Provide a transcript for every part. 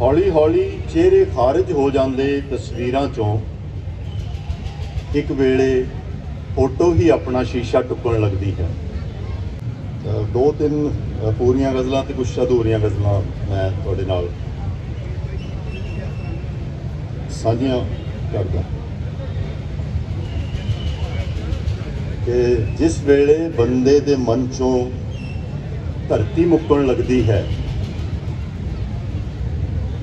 ਹੌਲੀ ਹੌਲੀ ਚਿਹਰੇ ਖਾਰਜ ਹੋ ਜਾਂਦੇ ਤਸਵੀਰਾਂ ਚੋਂ ਇੱਕ ਵੇਲੇ ਫੋਟੋ ਹੀ ਆਪਣਾ ਸ਼ੀਸ਼ਾ ਟੁੱਕਣ ਲੱਗਦੀ ਹੈ। ਦੋ ਤਿੰਨ ਪੂਰੀਆਂ ਗਜ਼ਲਾਂ ਤੇ ਕੁਝ ਅਧੂਰੀਆਂ ਗਜ਼ਲਾਂ ਮੈਂ ਤੁਹਾਡੇ ਨਾਲ ਸਾਂਝੀਆਂ ਕਰਦਾ। ਕਿ ਜਿਸ ਵੇਲੇ ਬੰਦੇ ਦੇ ਮਨ ਚੋਂ ਧਰਤੀ ਮੁੱਕਣ ਲੱਗਦੀ ਹੈ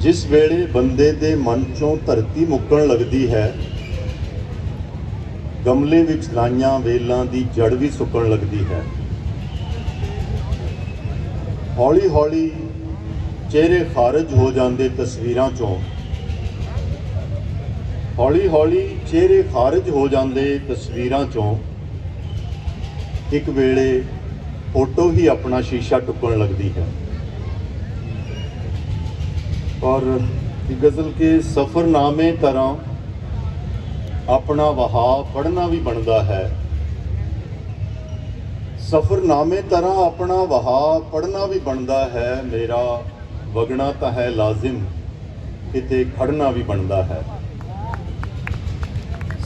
ਜਿਸ ਵੇਲੇ ਬੰਦੇ ਦੇ ਮਨ ਚੋਂ ਧਰਤੀ ਮੁੱਕਣ ਲੱਗਦੀ ਹੈ, ਗਮਲੇ ਵਿੱਚ ਲਾਈਆਂ ਵੇਲਾਂ ਦੀ ਜੜ ਵੀ ਸੁੱਕਣ ਲੱਗਦੀ ਹੈ। ਹੌਲੀ ਹੌਲੀ ਚਿਹਰੇ ਖਾਰਜ ਹੋ ਜਾਂਦੇ ਤਸਵੀਰਾਂ ਚੋਂ। ਹੌਲੀ ਹੌਲੀ ਚਿਹਰੇ ਖਾਰਜ ਹੋ ਜਾਂਦੇ ਤਸਵੀਰਾਂ ਚੋਂ ਇੱਕ ਵੇਲੇ ਫੋਟੋ ਹੀ ਆਪਣਾ ਸ਼ੀਸ਼ਾ ਟੁੱਕਣ ਲੱਗਦੀ ਹੈ। ਔਰ ਇਹ ਗਜ਼ਲ ਕੇ ਸਫਰਨਾਮੇ ਤਰ੍ਹਾਂ ਆਪਣਾ ਵਹਾਅ ਪੜਨਾ ਵੀ ਬਣਦਾ ਹੈ। ਸਫਰਨਾਮੇ ਤਰ੍ਹਾਂ ਆਪਣਾ ਵਹਾ ਪੜਨਾ ਵੀ ਬਣਦਾ ਹੈ, ਮੇਰਾ ਵਗਣਾ ਤਾਂ ਹੈ ਲਾਜ਼ਮ, ਕਿਤੇ ਖੜਨਾ ਵੀ ਬਣਦਾ ਹੈ।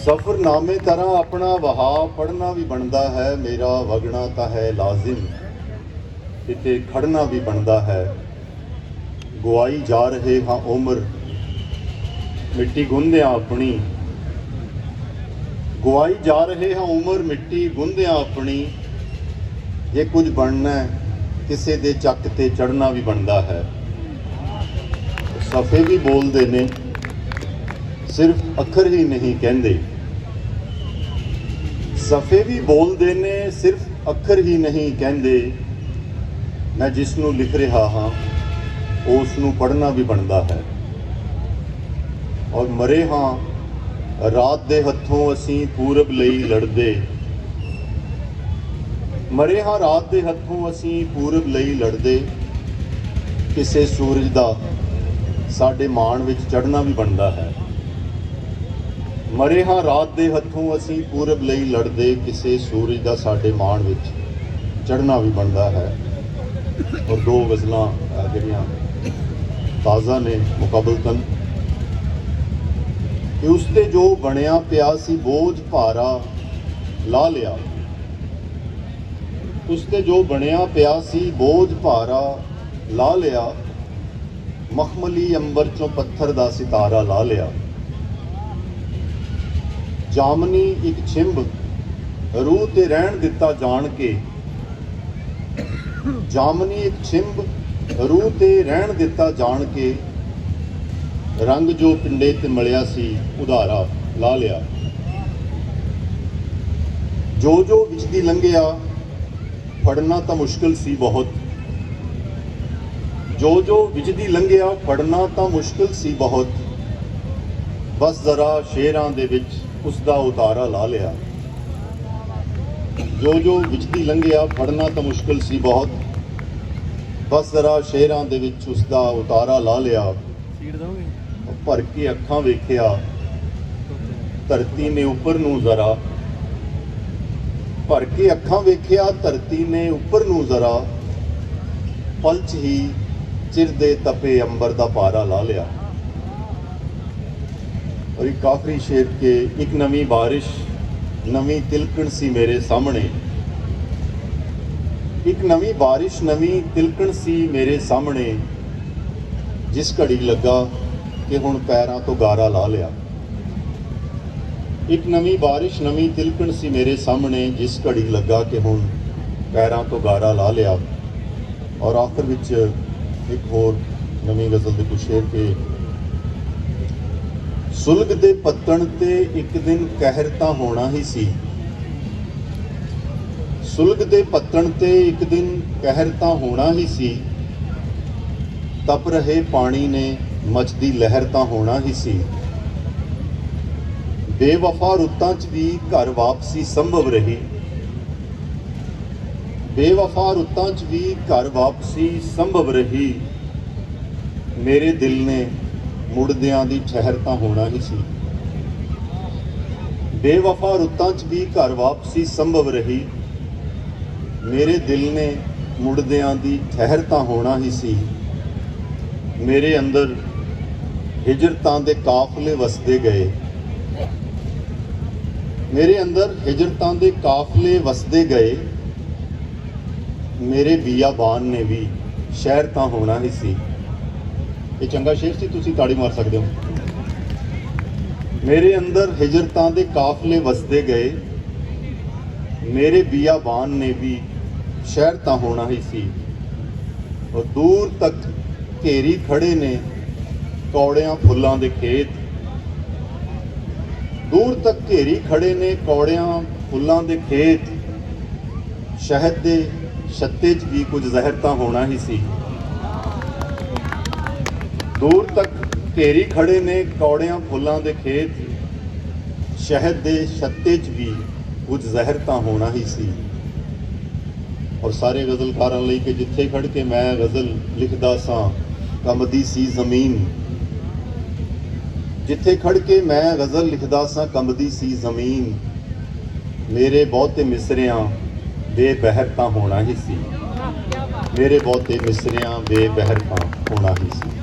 ਸਫਰਨਾਮੇ ਤਰ੍ਹਾਂ ਆਪਣਾ ਵਹਾ ਪੜਨਾ ਵੀ ਬਣਦਾ ਹੈ, ਮੇਰਾ ਵਗਣਾ ਤਾਂ ਹੈ ਲਾਜ਼ਮ, ਕਿਤੇ ਖੜਨਾ ਵੀ ਬਣਦਾ ਹੈ। ਗਵਾਈ ਜਾ ਰਹੇ ਹਾਂ ਉਮਰ। ਮਿੱਟੀ ਗੁੰਦਿਆਂ ਆਪਣੀ। ਗਵਾਈ ਜਾ ਰਹੇ ਹਾਂ ਉਮਰ, ਮਿੱਟੀ ਗੁੰਦਿਆਂ ਆਪਣੀ। ਜੇ ਕੁਝ ਬਣਨਾ ਕਿਸੇ ਦੇ ਚੱਕ ਤੇ ਚੜਨਾ ਵੀ ਬਣਦਾ ਹੈ। ਸਫੇ ਵੀ ਬੋਲਦੇ ਨੇ, ਸਿਰਫ ਅੱਖਰ ਹੀ ਨਹੀਂ ਕਹਿੰਦੇ। ਸਫੇ ਵੀ ਬੋਲਦੇ ਨੇ, ਸਿਰਫ ਅੱਖਰ ਹੀ ਨਹੀਂ ਕਹਿੰਦੇ। ਮੈਂ ਜਿਸ ਨੂੰ ਲਿਖ ਰਿਹਾ ਹਾਂ ਉਸ ਨੂੰ ਪੜ੍ਹਨਾ ਵੀ ਬਣਦਾ ਹੈ। ਔਰ ਮਰੇ ਹਾਂ ਰਾਤ ਦੇ ਹੱਥੋਂ ਅਸੀਂ ਪੂਰਬ ਲਈ ਲੜਦੇ। ਮਰੇ ਹਾਂ ਰਾਤ ਦੇ ਹੱਥੋਂ ਅਸੀਂ ਪੂਰਬ ਲਈ ਲੜਦੇ। ਕਿਸੇ ਸੂਰਜ ਦਾ ਸਾਡੇ ਮਾਣ ਵਿੱਚ ਚੜ੍ਹਨਾ ਵੀ ਬਣਦਾ ਹੈ। ਮਰੇ ਹਾਂ ਰਾਤ ਦੇ ਹੱਥੋਂ ਅਸੀਂ ਪੂਰਬ ਲਈ ਲੜਦੇ। ਕਿਸੇ ਸੂਰਜ ਦਾ ਸਾਡੇ ਮਾਣ ਵਿੱਚ ਚੜ੍ਹਨਾ ਵੀ ਬਣਦਾ ਹੈ। ਔਰ ਦੋ ਗਜ਼ਲਾਂ ਅਹ, ਜਿਹੜੀਆਂ ਤਾਜ਼ਾ ਨੇ ਮੁਕਾਬਲਤਨ ਕਿ ਉਸ ਤੇ ਜੋ ਬਣਿਆ ਪਿਆ ਸੀ ਬੋਝ ਭਾਰਾ ਲਾ ਲਿਆ। ਉਸ ਤੇ ਜੋ ਬਣਿਆ ਪਿਆ ਸੀ ਬੋਝ ਭਾਰਾ ਲਾ ਲਿਆ। ਮਖਮਲੀ ਅੰਬਰ ਚੋਂ ਪੱਥਰ ਦਾ ਸਿਤਾਰਾ ਲਾ ਲਿਆ। ਜਾਮਨੀ ਇੱਕ ਛਿੰਬ ਰੂਹ ਤੇ ਰਹਿਣ ਦਿੱਤਾ ਜਾਣ ਕੇ। ਜਾਮਨੀ ਇੱਕ ਛਿੰਬ ਰੂਹ ਤੇ ਰਹਿਣ ਦਿੱਤਾ ਜਾਣ ਕੇ ਰੰਗ ਜੋ ਪਿੰਡੇ ਤੇ ਮਲਿਆ ਸੀ, ਉਧਾਰਾ ਲਾ ਲਿਆ। ਜੋ ਜੋ ਵਿੱਚ ਦੀ ਲੰਘਿਆ, ਫੜਨਾ ਤਾਂ ਮੁਸ਼ਕਲ ਸੀ ਬਹੁਤ। ਜੋ ਜੋ ਵਿੱਚ ਦੀ ਲੰਘਿਆ, ਫੜਨਾ ਤਾਂ ਮੁਸ਼ਕਲ ਸੀ ਬਹੁਤ। ਬਸ ਜ਼ਰਾ ਸ਼ੇਰਾਂ ਦੇ ਵਿੱਚ ਉਸ ਦਾ ਉਤਾਰਾ ਲਾ ਲਿਆ। ਜੋ ਜੋ ਵਿੱਚ ਦੀ ਲੰਘਿਆ, ਫੜਨਾ ਤਾਂ ਮੁਸ਼ਕਲ ਸੀ ਬਹੁਤ। ਬਸ ਜ਼ਰਾ ਸ਼ੇਰਾਂ ਦੇ ਵਿੱਚ ਉਸ ਦਾ ਉਤਾਰਾ ਲਾ ਲਿਆ। ਸੀਟ ਦੋਗੇ ਉਹ ਭਰ ਕੇ ਅੱਖਾਂ ਵੇਖਿਆ। ਧਰਤੀ ਨੇ ਉੱਪਰ ਨੂੰ ਜ਼ਰਾ। ਭਰ ਕੇ ਅੱਖਾਂ ਵੇਖਿਆ ਧਰਤੀ ਨੇ ਉੱਪਰ ਨੂੰ ਜ਼ਰਾ। ਪਲਚ ਹੀ ਚਿਰ ਦੇ ਤਪੇ ਅੰਬਰ ਦਾ ਪਾਰਾ ਲਾ ਲਿਆ। ਔਰ ਇੱਕ ਆਖਰੀ ਸ਼ੇਰ ਕੇ ਇੱਕ ਨਵੀਂ ਬਾਰਿਸ਼ ਨਵੀਂ ਤਿਲਕਣ ਸੀ ਮੇਰੇ ਸਾਹਮਣੇ। ਇੱਕ ਨਵੀਂ ਬਾਰਿਸ਼, ਨਵੀਂ ਤਿਲਕਣ ਸੀ ਮੇਰੇ ਸਾਹਮਣੇ, ਜਿਸ ਘੜੀ ਲੱਗਾ ਕਿ ਹੁਣ ਪੈਰਾਂ ਤੋਂ ਗਾਰਾ ਲਾ ਲਿਆ। ਇੱਕ ਨਵੀਂ ਬਾਰਿਸ਼, ਨਵੀਂ ਤਿਲਕਣ ਸੀ ਮੇਰੇ ਸਾਹਮਣੇ, ਜਿਸ ਘੜੀ ਲੱਗਾ ਕਿ ਹੁਣ ਪੈਰਾਂ ਤੋਂ ਗਾਰਾ ਲਾ ਲਿਆ। ਔਰ ਆਖਰ ਵਿੱਚ ਇੱਕ ਹੋਰ ਨਵੀਂ ਗਜ਼ਲ ਦੇ ਕੁਛ ਸ਼ੇਰ ਕੇ, ਸੁਲਗ ਦੇ ਪੱਤਣ ਤੇ ਇੱਕ ਦਿਨ ਕਹਿਰ ਤਾਂ ਹੋਣਾ ਹੀ ਸੀ ਸੁਲਗ ਦੇ ਪੱਤਣ ਤੇ ਇੱਕ ਦਿਨ ਕਹਿਰ ਤਾਂ ਹੋਣਾ ਹੀ ਸੀ। ਤਪ ਰਹੇ ਪਾਣੀ ਨੇ ਮਚਦੀ ਲਹਿਰ ਤਾਂ ਹੋਣਾ ਹੀ ਸੀ। ਬੇਵਫਾ ਰੁੱਤਾਂ 'ਚ ਵੀ ਘਰ ਵਾਪਸੀ ਸੰਭਵ ਰਹੀ। ਬੇਵਫਾ ਰੁੱਤਾਂ 'ਚ ਵੀ ਘਰ ਵਾਪਸੀ ਸੰਭਵ ਰਹੀ। ਮੇਰੇ ਦਿਲ ਨੇ ਮੁੜਦਿਆਂ ਦੀ ਠਹਿਰ ਤਾਂ ਹੋਣਾ ਹੀ ਸੀ। ਬੇਵਫਾ ਰੁੱਤਾਂ 'ਚ ਵੀ ਘਰ ਵਾਪਸੀ ਸੰਭਵ ਰਹੀ। ਮੇਰੇ ਦਿਲ ਨੇ ਮੁੜਦਿਆਂ ਦੀ ਠਹਿਰ ਤਾਂ ਹੋਣਾ ਹੀ ਸੀ। ਮੇਰੇ ਅੰਦਰ ਹਿਜਰਤਾਂ ਦੇ ਕਾਫਲੇ ਵਸਦੇ ਗਏ। ਮੇਰੇ ਅੰਦਰ ਹਿਜਰਤਾਂ ਦੇ ਕਾਫਲੇ ਵਸਦੇ ਗਏ। ਮੇਰੇ ਬੀਆਬਾਨ ਨੇ ਵੀ ਸ਼ਹਿਰ ਤਾਂ ਹੋਣਾ ਹੀ ਸੀ। ਇਹ ਚੰਗਾ ਸ਼ੇਰ ਸੀ, ਤੁਸੀਂ ਤਾੜੀ ਮਾਰ ਸਕਦੇ ਹੋ। ਮੇਰੇ ਅੰਦਰ ਹਿਜਰਤਾਂ ਦੇ ਕਾਫਲੇ ਵਸਦੇ ਗਏ। ਮੇਰੇ ਬੀਆਬਾਨ ਨੇ ਵੀ ਸ਼ਹਿਰ ਤਾਂ ਹੋਣਾ ਹੀ ਸੀ। ਔਰ ਦੂਰ ਤੱਕ ਘੇਰੀ ਖੜੇ ਨੇ ਕੌੜਿਆਂ ਫੁੱਲਾਂ ਦੇ ਖੇਤ। ਦੂਰ ਤੱਕ ਘੇਰੀ ਖੜੇ ਨੇ ਕੌੜਿਆਂ ਫੁੱਲਾਂ ਦੇ ਖੇਤ। ਸ਼ਹਿਦ ਦੇ ਛੱਤੇ 'ਚ ਵੀ ਕੁਝ ਜ਼ਹਿਰ ਤਾਂ ਹੋਣਾ ਹੀ ਸੀ। ਦੂਰ ਤੱਕ ਘੇਰੀ ਖੜੇ ਨੇ ਕੌੜਿਆਂ ਫੁੱਲਾਂ ਦੇ ਖੇਤ। ਸ਼ਹਿਦ ਦੇ ਛੱਤੇ 'ਚ ਵੀ ਕੁਝ ਜ਼ਹਿਰ ਤਾਂ ਹੋਣਾ ਹੀ ਸੀ। ਔਰ ਸਾਰੇ ਗਜ਼ਲਕਾਰਾਂ ਲਈ ਕਿ ਜਿੱਥੇ ਖੜ ਕੇ ਮੈਂ ਗਜ਼ਲ ਲਿਖਦਾ ਸਾਂ ਕੰਬਦੀ ਸੀ ਜ਼ਮੀਨ। ਜਿੱਥੇ ਖੜ ਕੇ ਮੈਂ ਗਜ਼ਲ ਲਿਖਦਾ ਸਾਂ ਕੰਬਦੀ ਸੀ ਜ਼ਮੀਨ। ਮੇਰੇ ਬਹੁਤੇ ਮਿਸਰਿਆਂ ਬੇਬਹਿਰ ਤਾਂ ਹੋਣਾ ਹੀ ਸੀ। ਮੇਰੇ ਬਹੁਤੇ ਮਿਸਰਿਆਂ ਬੇਬਹਿਰ ਤਾਂ ਹੋਣਾ ਹੀ ਸੀ।